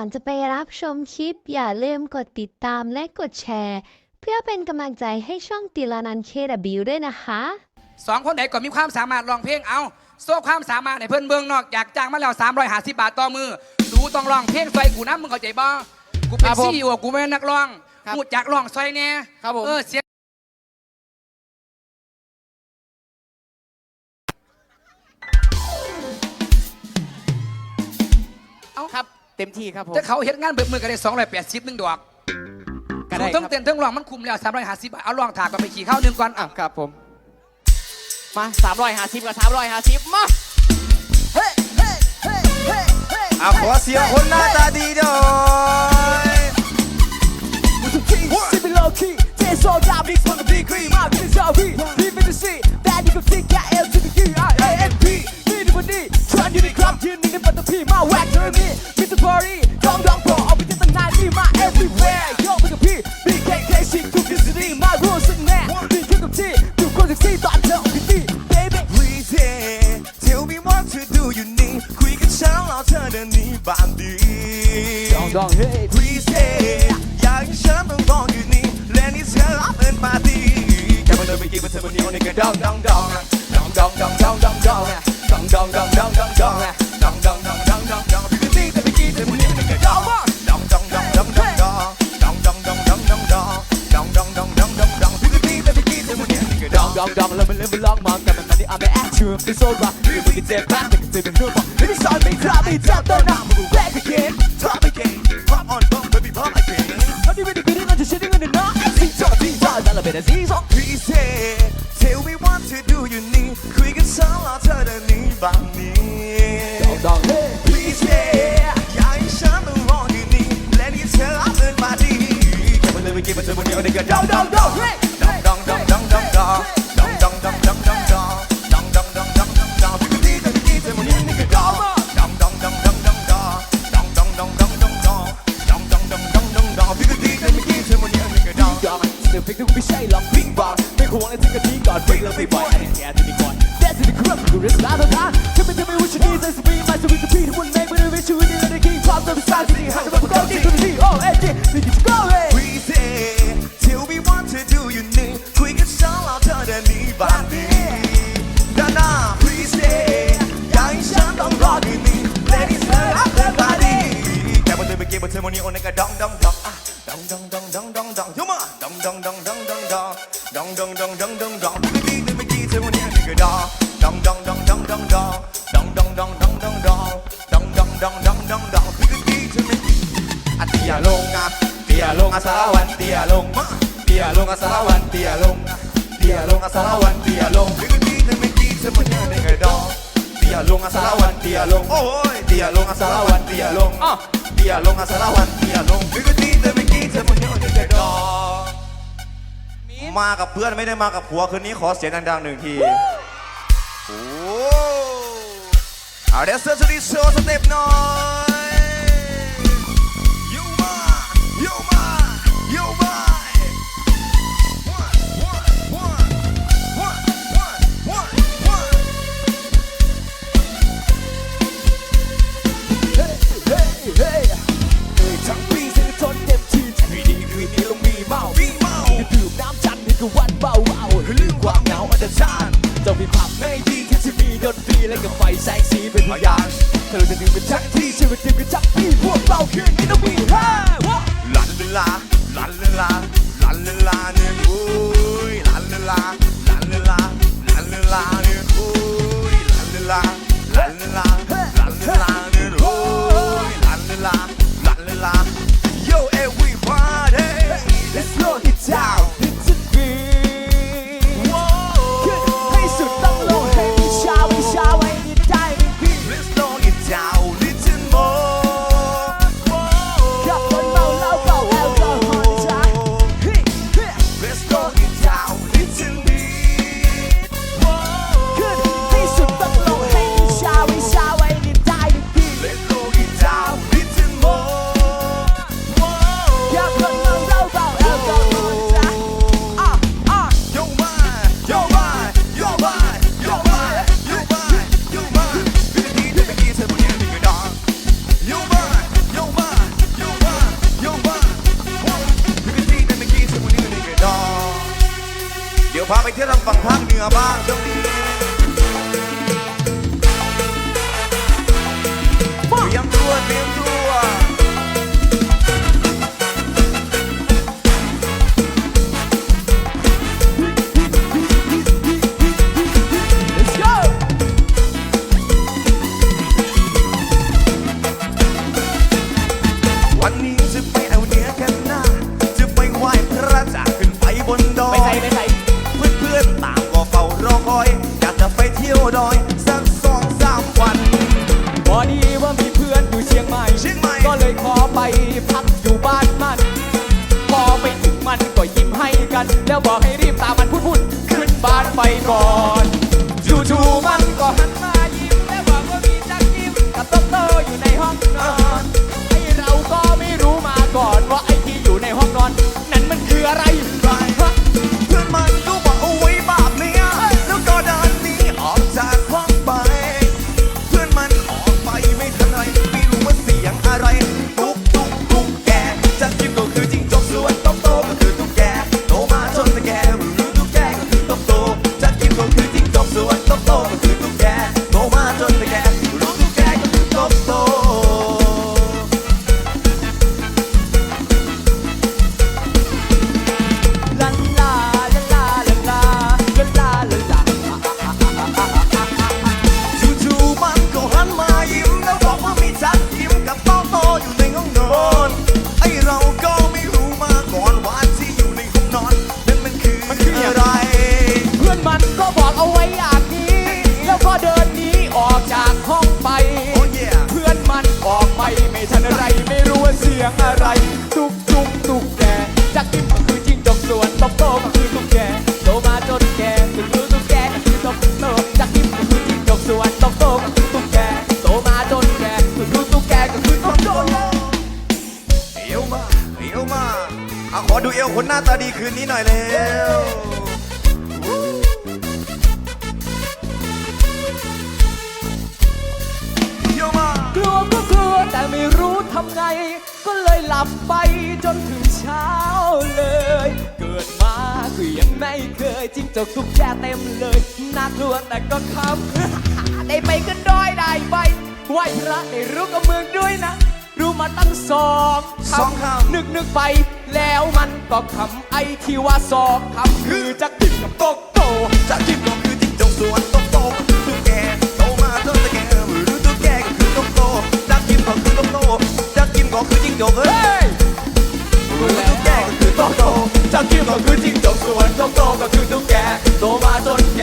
ก่อนจะไปรับชมคลิป อย่าลืมกดติดตามและกดแชร์ เพื่อเป็นกำลังใจให้ช่องติลานันเคดบิวด้วยนะคะ สองคนไหนก็มีความสามารถร้องเพลงเอาโซ่ความสามารถในเพื่อนเบืองนอกอยากจ้างมาแล้ว350บาทต่อมือดูต้องร้องเพลงซอยกูนะมึงเข้าใจบ่กูเป็ครันบผมซีอีโอกูไม่ใช่นักร้องครับกูจากร้องซอยเนี่ยครับผม เออเสียง เต็มที่ครับผมถ้าเขาเฮ็ดงานเบิกมือกันได้280หนึ่งดอกก็ได้ทั้งครับเต้นทั้งร้องมันคุมแล้ว350บาทเอาร้องถากกันไปขี่ข้าวหนึ่งก่อนอะอะครับผม มา350กับ350มาอาขอเสียงคนหน้าตาดีหน่อย Sit below key, dance all down, mix on the big green. My kids are we, leave me to see. That you can think I L to the E, I A N P. Need to need, trying to the club, you need to put the P. My whack to me, Mr. Party, Dong Dong Pro, I'll be just the night, be my everywhere. Yo, with the P, BKK, shit, to the city. My rules in there, be king of T, do go to see, thought to be, baby. Please yeah, tell me what to do you need คุยกับฉันแล้วเธอเดินหนีบางดี Dong Dong, hey. Please yeah อยากให้ฉันต้องรออยู่นี่และนี่เธอรับเป็นปาร์ตี้แค่มาเดินไปกินมาเธอมาเดียวนี่ก็ดองดองดองดองดองดองดองดองดองดองดองดองดองดองดอง wrong dog Let me live a long month แต่มันมันนี่ I'm an actor It's alright ยังไม่ได้เจ็บแป๊บแต่ก็เจ็บเป็นเรื่องของไม่ได้สอนไม่ครับไม่จับต้นน้ำ Back again top again pop on pop baby pop again อันนี้ไม่ได้เป็นเรื่องจะ shitting in the night สิ่งจอดสิ่งจอดแต่ละเป็นสิ่งสอง Please say tell me what to do you need คุยกันสองรอเธอเดินนี้บางนี้ Dog dog hey Please say อยากให้ฉันต้องรออยู่นี่และนี่เธอเอาเงินมาดีแค่มาเลยไม่เก็บมาเจอคนเดียวได้ก็ Dog dog dog hey องดองดองดองดองดองดองดองดองดองดองดองดองดองดองดองดองพี่ก็ดีเธอไม่อะเตียลงอะเตียลงอะสารวันเตียลงมาเตียลงอะสารวันเตียลงอะเตียลงอะสารวันเตียลงพี่ก็ดีแต่ไม่ดีเธอมันยังไม่เคยดองเตียลงอะสารวันเตียลงโอ้ยเตียลงอะสารวันเตียลงอะ เตียลงอะสารวันเตียลงพี่ก็ดีแต่ไม่ดีเธอมันยังไม่เคยดองมากับเพื่อนไม่ได้มากับผัวคืนนี้ขอเสียงดังๆหนึ่งทีโอ้เอาเดี๋ยวเซอร์สตีโชว์สเต็ปหน่อย la, let's slow it down. it's in Don't เอาขอดูเอวคนหน้าตาดีคืนนี้หน่อยเร็กลัวก็กลัวแต่ไม่รู้ทำไง ก็เลยหลับไปจนถึงเช้าเลย เกิดมาก็ยังไม่เคยจิ้งจกตุกแกเต็มเลยน่ากลัวแต่ก็ครัได้ไปกันด้อยได้ไปไหวพระได้รู้กับเมืองด้วยนะ รู้มาตั้งสองสองคำนึกนึกไป แล้วมันก็คำไอที่ว่าสองคำคือจะกินกับโตโตจะกินก็คือจิ้งจกสวนโตโตคือตุ๊แกโตมาจนตะแกหรู้ตุ๊แกก็คือโตโตจะกินก็คือโตโตจะกินก็คือจิ้งจกเฮ้ยรู้แล้แกก็คือโตโตจะกินก็คือจิ้งจกสวนโตโตก็คือตุ๊แกโตมาจนแก